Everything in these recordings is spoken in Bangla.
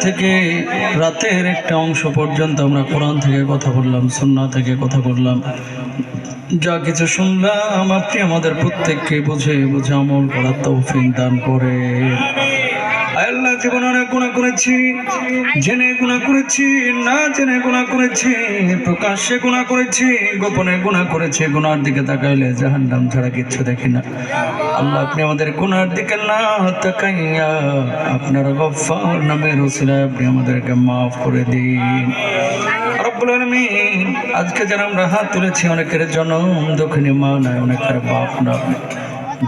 থেকে রাতের একটা অংশ পর্যন্ত আমরা কোরআন থেকে কথা বললাম থেকে কথা বললাম। যা কিছু শুনলাম, আপনি আমাদের প্রত্যেককে বুঝে বুঝে আমল করার তৌফিক দান করে। আল্লাহ, জীবন অনেক গুণা করেছি। জেনে গুণা করেছি, না জেনে গুণা করেছি, প্রকাশ্যে গুণা করেছি, গোপনে গুণা করেছি গুনার দিকে তাকাইলে জাহান্নাম ছাড়া কিচ্ছু দেখি না। আল্লাহ, আপনি আমাদের গুনার দিকে না তাকাইয়া আপনার গফার নামের ওসিলায় আপনি আমাদেরকে মাফ করে দিন। আজকে যারা আমরা হাত তুলেছি, অনেকের জনম দক্ষিণী মা নাই অনেকের বাপ না।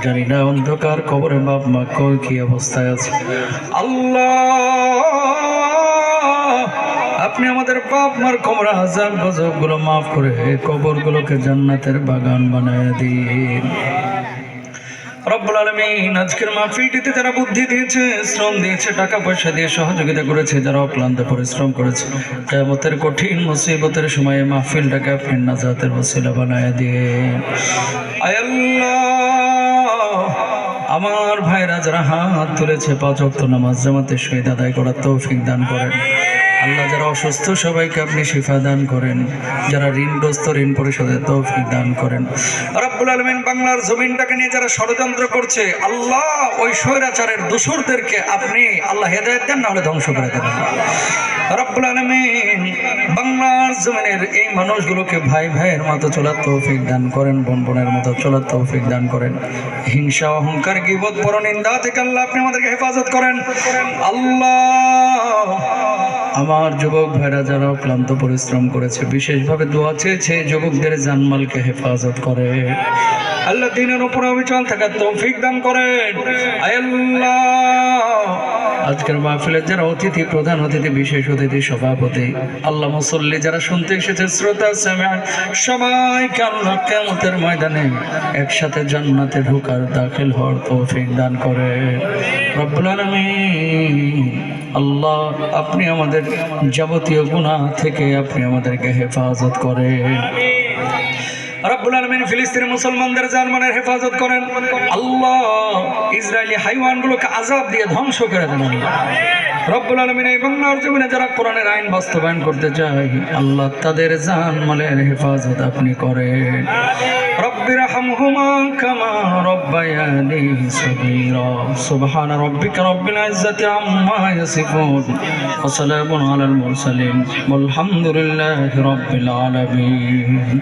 জানি না, অন্ধকার কবরে বাপ মা কই কি অবস্থায় আছে। আল্লাহ, আপনি আমাদের বাপ মার কবর আজাব গজবগুলো মাফ করে কবর গুলোকে জান্নাতের বাগান বানায় দিন। রব্বুল আলমিন, আজকের মাহফিলটিতে যারা বুদ্ধি দিয়েছে, শ্রম দিয়েছে, টাকা পয়সা দিয়ে সহযোগিতা করেছে, যারা অক্লান্ত পরিশ্রম করেছে কেমতের কঠিন মুসিবতের সময়ে মাহফিলটাকে আপনি নাজাতের বানায় দিয়ে আয় আল্লাহ! আমার ভাইরা যারা হাত তুলেছে পাঁচ অক্ত নামাজ জামাতে শহীদ আদায় করার তৌফিক দান করেন। আল্লাহ যারা অসুস্থ, সবাইকে আপনি শিফা দান করেন। যারা ঋণগ্রস্ত, ঋণ পরিশোধের তৌফিক দান করেন। রব্বুল আলমিন বাংলার জমিনটাকে নিয়ে যারা ষড়যন্ত্র করছে, আল্লাহ ওই স্বৈরাচারের দোসরদেরকে আপনি আল্লাহ হেদায়ত দেন না হলে ধ্বংস করে দেবেন। রব্বুল আলমিন বাংলার জমিনের এই মানুষগুলোকে ভাই ভাইয়ের মতো চলার তৌফিক দান করেন, বোন বোনের মতো চলার তৌফিক দান করেন। হিংসা, অহংকার, গিবত, পরনিন্দা থেকে আল্লাহ আপনি আমাদেরকে হেফাজত করেন। আল্লাহ আমার যুবক ভাইরা যারা ক্লান্ত পরিশ্রম করেছে, বিশেষভাবে দোয়া চেয়েছে যুবকদের জানমালকে হেফাজত করে। আল্লাহ দিনের উপর অবিচল থাকার তৌফিক দান করেন। আল্লাহ। আজকের মাহফিলের যারা অতিথি, প্রধান অতিথি, বিশেষ অতিথি, সভাপতি, আল্লাহ মুসল্লি যারা শুনতে এসেছে, শ্রোতা সবাই আল্লাহ কেমতের ময়দানে একসাথে জান্নাতে ঢোকার দাখিল হওয়ার তৌফিক দান করে। রব্বুল আলামিন। আল্লাহ, আপনি আমাদের যাবতীয় গুণা থেকে আপনি আমাদেরকে হেফাজত করেন আলমিন মুসলমানদের হেফাজত করেন আল্লাহ ইসরায়েলি হাইওয়ানগুলোকে আজাব দিয়ে ধ্বংস করে দেন আল্লাহ। রব্বুল আলমিন এবং বাংলার জমিনে যারা কোরআনের আইন বাস্তবায়ন করতে চায়, আল্লাহ তাদের জাহান মালের হেফাজত আপনি করেন। রব্বির হামহুমা কামা রব্বায়ানি সগীরা। সুবহান রব্বিকা রব্বিল ইজ্জাতি আম্মা ইয়াসিফুন। ওয়া সালামুন আলাল মুরসালিন। ওয়াল রব্বিল আলামিন।